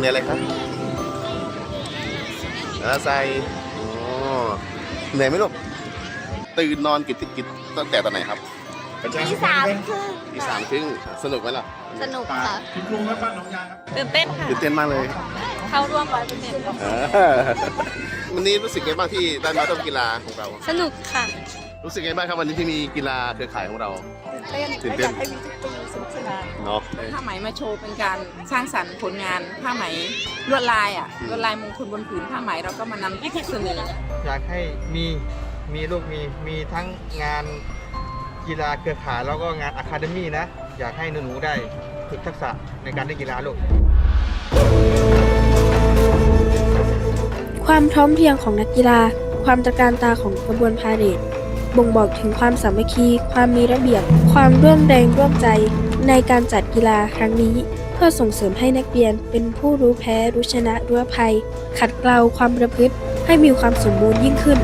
รงเรียนอะไรครับเออใส่โอ้เหนื่อยไหมลูก ตื่นนอนกี่กี่ตั้งแต่ตอนไหนครับที่สามครึ่งตีสามครึ่งสนุกไหมล่ะสนุกค่ะคุณลุงและบ้านหนองยางครับตื่นเต้นค่ะตื่นเต้นมากเลย เข้าร่วมร้อยเปอร์เซ็นต์เออวันนี้รู้สึกไงบ้างที่ได้มาร่วมกีฬาของเรา สนุกค่ะ รู้สึกไงบ้างครับวันนี้ที่มีกีฬาเครือข่ายของเราเต้นตื่นเต้น และอยากให้มีทุกปีสนุกสนานเนาะ ผ้าไหมมาโชว์เป็นการสร้างสรรค์ผลงานผ้าไหมลวดลายอะอืมลวดลายมงคลบนผืนผ้าไหมเราก็มานำเสนออยากให้มีมีลูกมีมีทั้งงานกีฬาเครือข่ายแล้วก็งานอะคาเดมี่นะ อยากให้หนูๆได้ฝึกทักษะในการเล่นกีฬาลูก ความพร้อมเพรียงของนักกีฬา ความตระการตาของกระบวนพาเหรด บ่งบอกถึงความสามัคคี ความมีระเบียบ ความร่วมแรงร่วมใจ ในการจัดกีฬาครั้งนี้ เพื่อส่งเสริมให้นักเรียนเป็นผู้รู้แพ้รู้ชนะรู้ภัย ขัดเกลาความประพฤติ ให้มีความสมบูรณ์ยิ่งขึ้น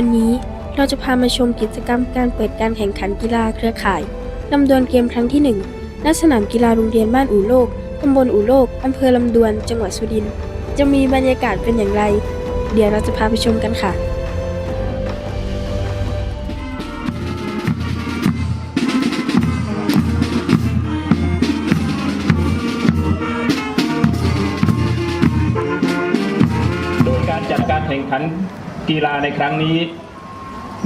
วันนี้เราจะพามาชมกิจกรรมการเปิดการแข่งขันกีฬาเครือข่ายลำดวนเกมครั้งที่1ณสนามกีฬาโรงเรียนบ้านอู่โลกตำบลอู่โลกอำเภอลำดวน จังหวัดสุรินทร์จะมีบรรยากาศเป็นอย่างไร เดี๋ยวเราจะพาไปชมกันค่ะโดยการจัดการแข่งขัน กีฬาในครั้งนี้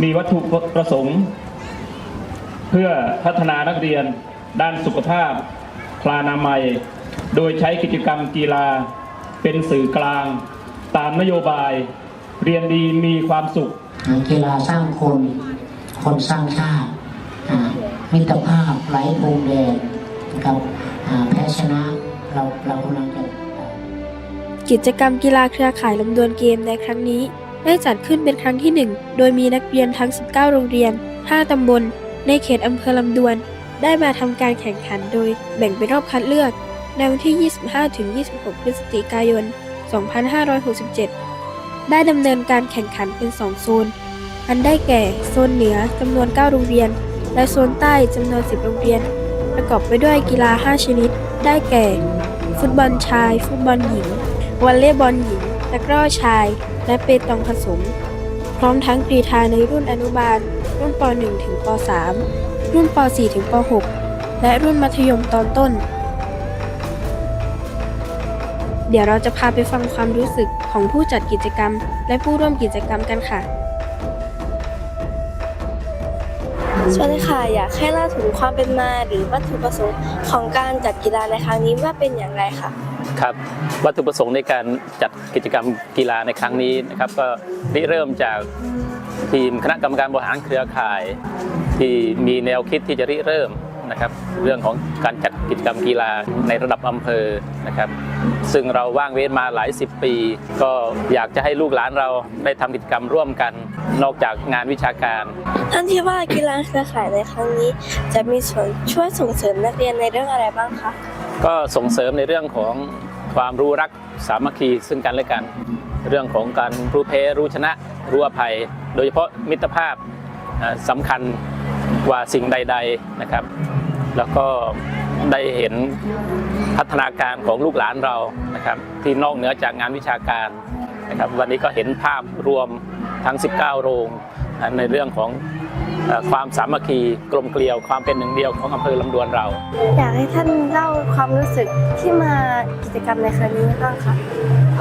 มีวัตถุประสงค์ เพื่อพัฒนานักเรียนด้านสุขภาพพลานามัย โดยใช้กิจกรรมกีฬาเป็นสื่อกลาง ตามนโยบาย เรียนดีมีความสุขกีฬาสร้างคน คนสร้างชาติอ่ามิตรภาพไร้พรมแดนนะครับอ่าแพ้ชนะเราเรากำลังจะกิจกรรมกีฬาเครือข่ายลำดวนเกมในครั้งนี้ ได้จัดขึ้นเป็นครั้งที่ 1 โดยมีนักเรียนทั้ง 19 โรงเรียน 5 ตำบล ในเขตอำเภอลำดวน ได้มาทำการแข่งขันโดยแบ่งเป็นรอบคัดเลือก ในวันที่ 25-26 พฤศจิกายน 2567 ได้ดำเนินการแข่งขันเป็น 2 โซน อันได้แก่ โซนเหนือจำนวน 9 โรงเรียน และโซนใต้จำนวน 10 โรงเรียน ประกอบไปด้วยกีฬา 5 ชนิด ได้แก่ ฟุตบอลชาย ฟุตบอลหญิงวอลเลย์บอลหญิง ตะกร้อชาย และเปตองผสม พร้อมทั้งกรีฑาในรุ่นอนุบาล รุ่นป .1 ถึงป .3 รุ่นป .4 ถึงป .6 และรุ่นมัธยมตอนต้น เดี๋ยวเราจะพาไปฟังความรู้สึกของผู้จัดกิจกรรม และผู้ร่วมกิจกรรมกันค่ะสวัสดีค่ะ อยากให้เล่าถึงความเป็นมาหรือวัตถุประสงค์ของการจัดกีฬาในครั้งนี้ว่าเป็นอย่างไรค่ะ ครับวัตถุประสงค์ในการจัดกิจกรรมกีฬาในครั้งนี้นะครับก็ริเริ่มจากทีมคณะกรรมการบริหารเครือข่าย ที่มีแนวคิดที่จะริเริ่มนะครับเรื่องของการจัดกิจกรรมกีฬาในระดับอำเภอนะครับ ซึ่งเราว่างเว้นมาหลายสิบปี ก็อยากจะให้ลูกหลานเราได้ทำกิจกรรมร่วมกัน นอกจากงานวิชาการท่านที่ว่ากีฬาเครือข่ายในครั้งนี้ จะมีส่วนช่วยส่งเสริมนักเรียนในเรื่องอะไรบ้างคะ ก็ส่งเสริมในเรื่องของความรู้รักสามัคคีซึ่งกันและกัน เรื่องของการรู้แพ้รู้ชนะ รู้อภัย โดยเฉพาะมิตรภาพอ่าสำคัญกว่าสิ่งใด ๆนะครับ แล้วก็ได้เห็นพัฒนาการของลูกหลานเรานะครับ ที่นอกเหนือจากงานวิชาการนะครับ วันนี้ก็เห็นภาพรวมทั้ง 19 โรง ในเรื่องของ ความสามัคคีกลมเกลียวความเป็นหนึ่งเดียวของอำเภอลำดวนเรา อยากให้ท่านเล่าความรู้สึกที่มากิจกรรมในครั้งนี้บ้างคะ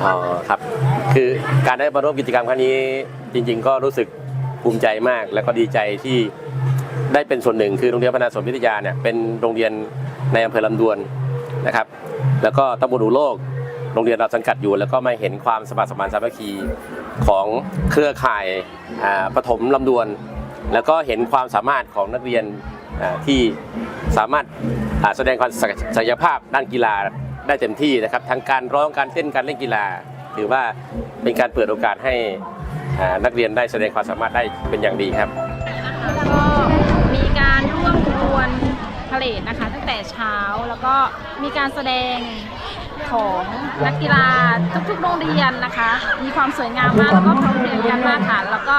อ๋อครับ คือการได้มาร่วมกิจกรรมครั้งนี้จริง ๆ ก็รู้สึกภูมิใจมาก และก็ดีใจที่ได้เป็นส่วนหนึ่งคือโรงเรียนพนาสมวิทยาเนี่ยเป็นโรงเรียนในอำเภอลำดวนนะครับ แล้วก็ตำบลอูโลกโรงเรียนเราสังกัดอยู่ แล้วก็มาเห็นความสมัครสมานสามัคคีของเครือข่ายอ่าปฐมลำดวน แล้วก็เห็นความสามารถของนักเรียนที่สามารถแสดงความศักยภาพด้านกีฬาได้เต็มที่นะครับทั้งการร้องการเต้นการเล่นกีฬา ถือว่าเป็นการเปิดโอกาสให้นักเรียนได้แสดงความสามารถได้เป็นอย่างดีครับก็มีการร่วมขบวนพเลทนะคะ ตั้งแต่เช้าแล้วก็มีการแสดงของนักกีฬาทุกๆโรงเรียนนะคะ มีความสวยงามมากแล้วก็พร้อมเพรียงกันมากค่ะแล้วก็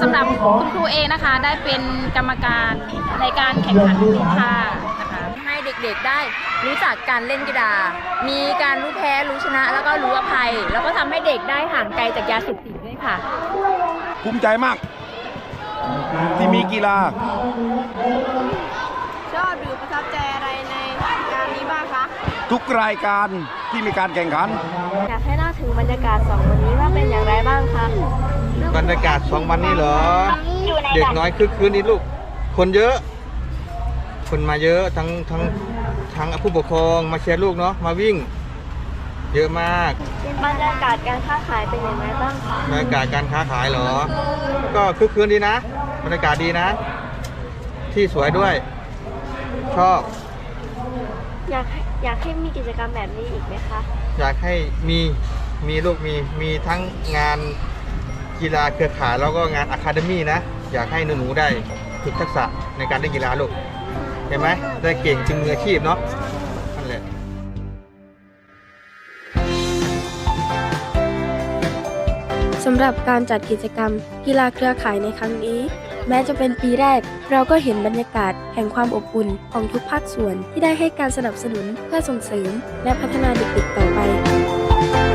สำหรับคุณครูเองนะคะ ได้เป็นกรรมการในการแข่งขันกีฬานะคะให้เด็กๆได้รู้จักการเล่นกีฬา มีการรู้แพ้รู้ชนะ แล้วก็รู้อภัย แล้วก็ทำให้เด็กได้ห่างไกลจากยาเสพติดด้วยค่ะ ภูมิใจมาก ที่มีกีฬา ชอบหรือประทับใจอะไรในงานนี้บ้างคะ ทุกรายการที่มีการแข่งขัน อยากให้เล่าถึงบรรยากาศสองวันนี้ว่าเป็นอย่างไรบ้างคะ บรรยากาศสองวันนี้เหรอ เด็กน้อยคึกคืนนี้ลูก คนเยอะ คนมาเยอะทั้งทั้งทั้งผู้ปกครองมาเชียร์ลูกเนาะมาวิ่ง เยอะมากบรรยากาศการค้าขายเป็นอย่างไรบ้างคะบรรยากาศการค้าขายเหรอ ก็คึกคืนดีนะบรรยากาศดีนะ ที่สวยด้วย ชอบ อยากให้อยากให้มีกิจกรรมแบบนี้อีกไหมคะ อยากให้มีมีลูกมีมีทั้งงาน กีฬาเครือข่ายแล้วก็งานอะคาเดมี่นะ อยากให้หนูๆได้ฝึกทักษะในการเล่นกีฬาลูกเห็นไหมได้เก่งจริงมืออาชีพเนาะนั่นแหละสำหรับการจัดกิจกรรม กีฬาเครือข่ายในครั้งนี้ แม้จะเป็นปีแรก เราก็เห็นบรรยากาศแห่งความอบอุ่นของทุกภาคส่วนที่ได้ให้การสนับสนุนเพื่อส่งเสริม และพัฒนาเด็กๆต่อไป